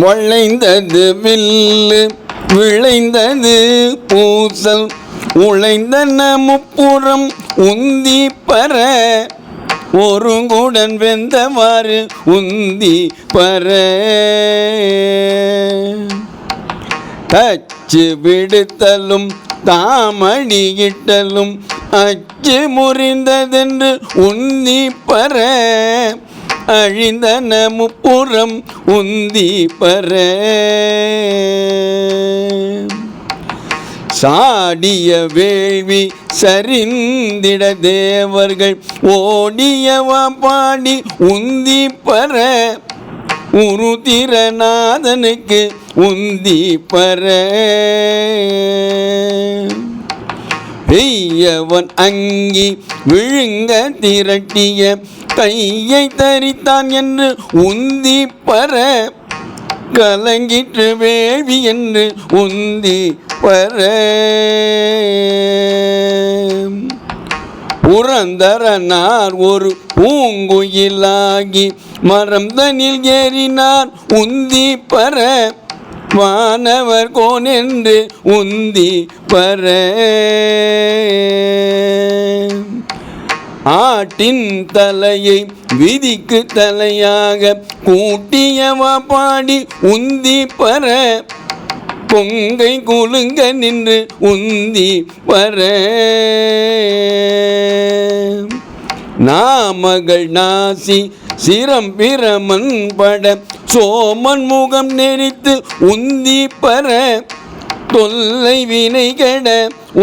வளைந்தது வில்லு விளைந்தது பூசல் உழைந்தன முப்புறம் உந்தி பர ஒருங்குடன் வெந்தவாறு உந்தி பர தச்சு விடுத்தலும் தாமடியிட்டலும் அச்சு முறிந்ததென்று உந்தி பர அழிந்தன முப்புறம் உந்தி பர. சாடிய வேள்வி சரிந்திட தேவர்கள் ஓடியவா பாடி உந்தி பர. உருதிரநாதனுக்கு உந்தி பர. பெய்யவன் அங்கி விழுங்க திரட்டிய கையை தரித்தான் என்று உந்தி பர கலங்கிற்று வேவி என்று உந்தி பர. புரந்தரனார் ஒரு பூங்குயிலாகி மரம் தனில் ஏறினார் உந்தி பர வானவர் கோனென்று உந்தி பர. ஆட்டின் தலையை விதிக்கு தலையாக கூட்டியவா பாடி உந்தி பர. பொங்கை குலுங்க நின்று உந்தி பர. நாமகள் நாசி சிரம் பிரமன் பட சோமன் முகம் நெறித்து உந்தி பர தொல்லை வினை கெட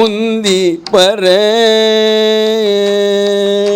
உந்தி பர.